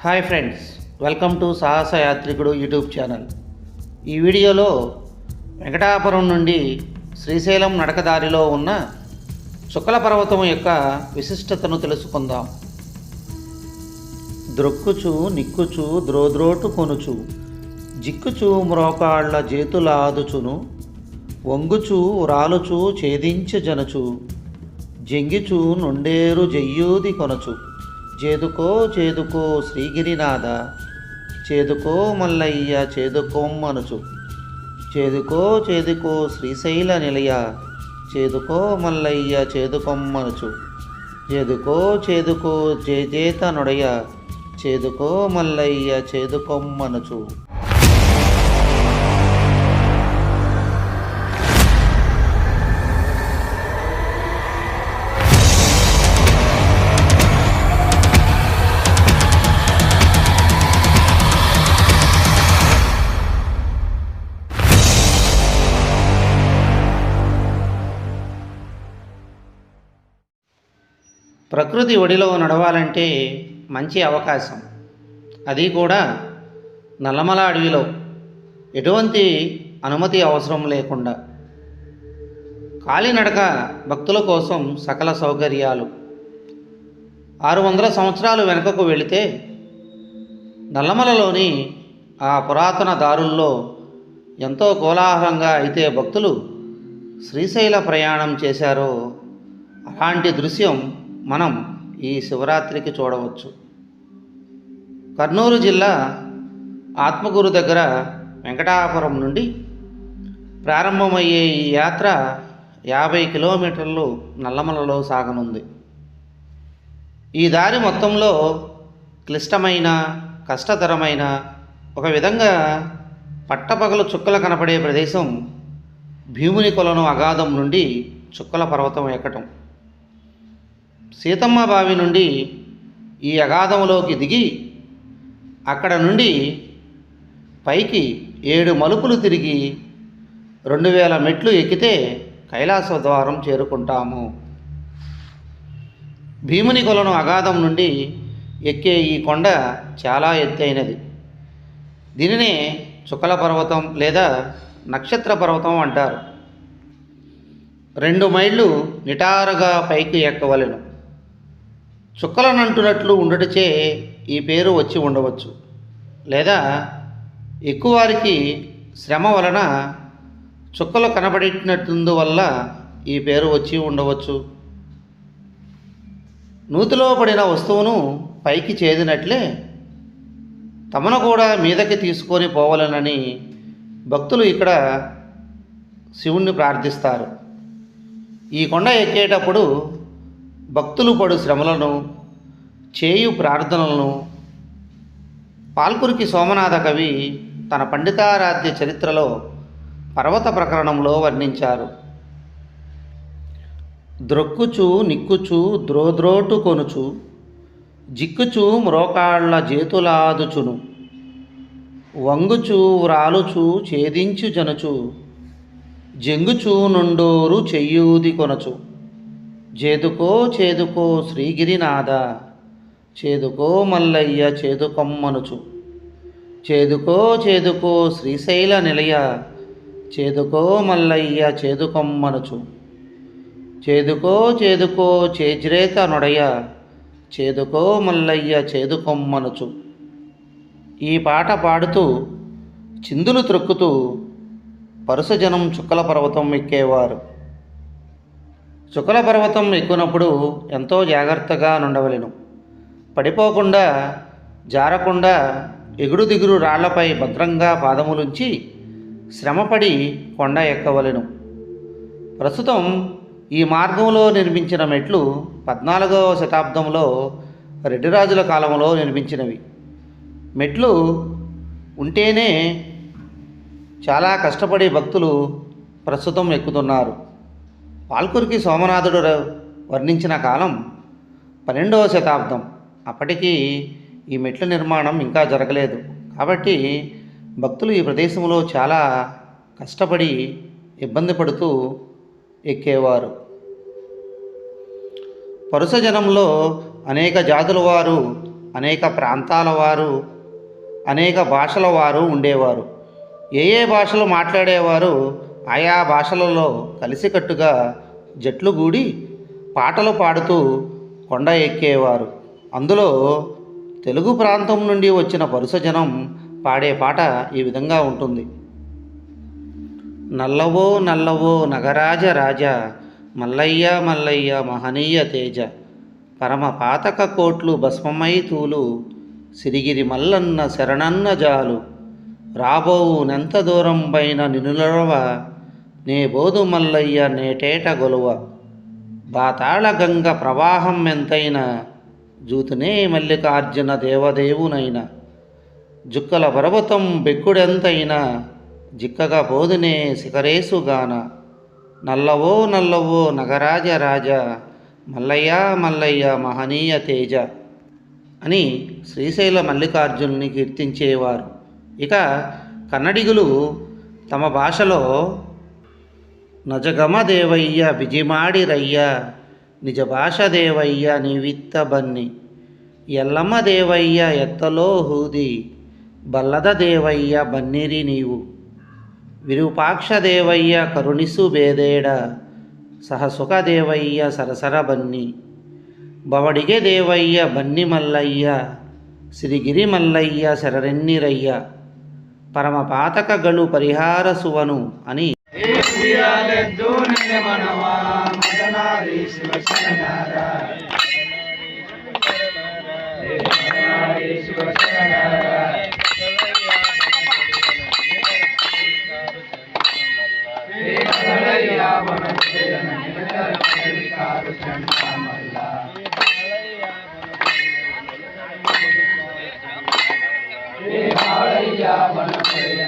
Hi friends welcome to సాహస యాత్రికుడు YouTube channel. ఈ వీడియోలో వెంకటాపురం నుండి శ్రీశైలం నడకదారిలో ఉన్న చుక్కల పర్వతం యొక్క విశిష్టతను తెలుసుకుందాం. ద్రొక్కుచు నిక్కుచు ద్రోద్రోటు కొనుచు జిక్కుచు మ్రోకాళ్ళ జేతులాదుచును వంగుచు రాలుచు ఛేదించు జనుచు జంగిచు నుండేరు జయ్యూది కొనచు. చేదుకో చేదుకో శ్రీగిరినాథ చేదుకో మల్లయ్య చేదుకోమ్మనుచు చేదుకో చేదుకో శ్రీశైల నిలయ చేదుకో మల్లయ్య చేదుకొమ్మనుచు చేదుకో చేదుకో జేజేత నొడయ చేదుకో మల్లయ్య చేదుకొమ్మనుచు ప్రకృతి ఒడిలో నడవాలంటే మంచి అవకాశం. అది కూడా నల్లమల అడవిలో. ఎటువంటి అనుమతి అవసరం లేకుండా. కాలినడక భక్తుల కోసం సకల సౌకర్యాలు. ఆరు వందల సంవత్సరాలు వెనుకకు వెళితే నల్లమలలోని ఆ పురాతన దారుల్లో ఎంతో కోలాహలంగా అయితే భక్తులు శ్రీశైల ప్రయాణం చేశారో అలాంటి దృశ్యం మనం ఈ శివరాత్రికి చూడవచ్చు. కర్నూలు జిల్లా ఆత్మగురు దగ్గర వెంకటాపురం నుండి ప్రారంభమయ్యే ఈ యాత్ర యాభై కిలోమీటర్లు నల్లమలలో సాగనుంది. ఈ దారి మొత్తంలో క్లిష్టమైన కష్టతరమైన ఒక విధంగా పట్టపగలు చుక్కలు కనపడే ప్రదేశం భీముని కొలను అగాధం నుండి చుక్కల పర్వతం ఎక్కటం. సీతమ్మ బావి నుండి ఈ అగాధంలోకి దిగి అక్కడ నుండి పైకి ఏడు మలుపులు తిరిగి రెండు వేల మెట్లు ఎక్కితే కైలాస ద్వారం చేరుకుంటాము. భీముని కొలను అగాధం నుండి ఎక్కే ఈ కొండ చాలా ఎత్తైనది. దీనినే చుక్కల పర్వతం లేదా నక్షత్ర పర్వతం అంటారు. రెండు మైళ్ళు నిటారుగా పైకి ఎక్కవలెను. చుక్కలనంటున్నట్లు ఉండటచే ఈ పేరు వచ్చి ఉండవచ్చు. లేదా ఎక్కువారికి శ్రమ వలన చుక్కలు కనబడినట్టుందువల్ల వల్ల ఈ పేరు వచ్చి ఉండవచ్చు. నూతిలో పడిన వస్తువును పైకి చేదినట్లే తమను కూడా మీదకి తీసుకొని పోవాలనని భక్తులు ఇక్కడ శివుణ్ణి ప్రార్థిస్తారు. ఈ కొండ ఎక్కేటప్పుడు భక్తులు పడు శ్రమలను చేయు ప్రార్థనలను. పాల్కురికి సోమనాథ కవి తన పండితారాధ్య చరిత్రలో పర్వత ప్రకరణంలో వర్ణించారు. ద్రొక్కుచు నిక్కుచు ద్రోద్రోటు కొనుచు జిక్కుచు మ్రోకాళ్ళ జేతులాదుచును వంగుచు వ్రాలుచు ఛేదించు జనుచు జంగుచు నుండోరు చెయ్యూది కొనచు. చేదుకో చేదుకో శ్రీగిరినాథ చేదుకో మల్లయ్య చేదుకొమ్మనుచు. చేదుకో చేదుకో శ్రీశైల నిలయ చేదుకో మల్లయ్య చేదుకొమ్మనుచు. చేదుకో చేదుకో చేజ్రేత నొడయ చేదుకో మల్లయ్య చేదుకొమ్మనుచు. ఈ పాట పాడుతూ చిందులు త్రొక్కుతూ పరుసజనం చుక్కల పర్వతం ఎక్కేవారు. శుకుల పర్వతం ఎక్కునప్పుడు ఎంతో జాగ్రత్తగా నుండవలెను. పడిపోకుండా జారకుండా ఎగుడు దిగురు రాళ్ళపై భద్రంగా పాదములుంచి శ్రమపడి కొండ ఎక్కవలెను. ప్రస్తుతం ఈ మార్గంలో నిర్మించిన మెట్లు పద్నాలుగవ శతాబ్దంలో రెడ్డిరాజుల కాలంలో నిర్మించినవి. మెట్లు ఉంటేనే చాలా కష్టపడి భక్తులు ప్రస్తుతం ఎక్కుతున్నారు. పాల్కురికి సోమనాథుడు వర్ణించిన కాలం పన్నెండవ శతాబ్దం. అప్పటికి ఈ మెట్ల నిర్మాణం ఇంకా జరగలేదు. కాబట్టి భక్తులు ఈ ప్రదేశంలో చాలా కష్టపడి ఇబ్బంది పడుతూ ఎక్కేవారు. పరుస జనంలో అనేక జాతుల వారు అనేక ప్రాంతాల వారు అనేక భాషల వారు ఉండేవారు. ఏ ఏ భాషలు మాట్లాడేవారు ఆయా భాషలలో కలిసికట్టుగా జట్లు గూడి పాటలు పాడుతూ కొండ ఎక్కేవారు. అందులో తెలుగు ప్రాంతం నుండి వచ్చిన వరుస జనం పాడే పాట ఈ విధంగా ఉంటుంది. నల్లవో నల్లవో నగరాజ రాజా మల్లయ్య మల్లయ్య మహనీయ తేజ పరమ పాతక కోట్లు భస్మమై తూలు సిరిగిరి మల్లన్న శరణన్న జాలు రాబోవు నెంత దూరం పైన నినులవ నే బోధు మల్లయ్య నేటేట గొలువ. బాతాళ గంగ ప్రవాహం ఎంతైనా జూతునే మల్లికార్జున దేవదేవునైన. జుక్కల పర్వతం బెక్కుడెంతైనా జిక్కగా బోధునే శిఖరేసుగాన నల్లవో నల్లవో నగరాజ రాజ మల్లయ్య మల్లయ్య మహనీయ తేజ అని శ్రీశైల మల్లికార్జునుని కీర్తించేవారు. ఇక కన్నడిగులు తమ భాషలో నజగమదేవయ్య బిజిమాడి రయ్య నిజ భాష దేవయ్య నివిత్త బన్ని ఎల్లమ్మ దేవయ్య ఎత్తలో హూది బల్లద దేవయ్య బన్నిరి నీవు. విరూపాక్ష దేవయ్య కరుణిసు బేదేడ సహసుఖ దేవయ్య సరసర బన్ని బవడిగే దేవయ్య బన్ని మల్లయ్య సిరిగిరి మల్లయ్య శరరెన్నిరయ్య పరమ పాతకగలు పరిహార సువను అని ఏ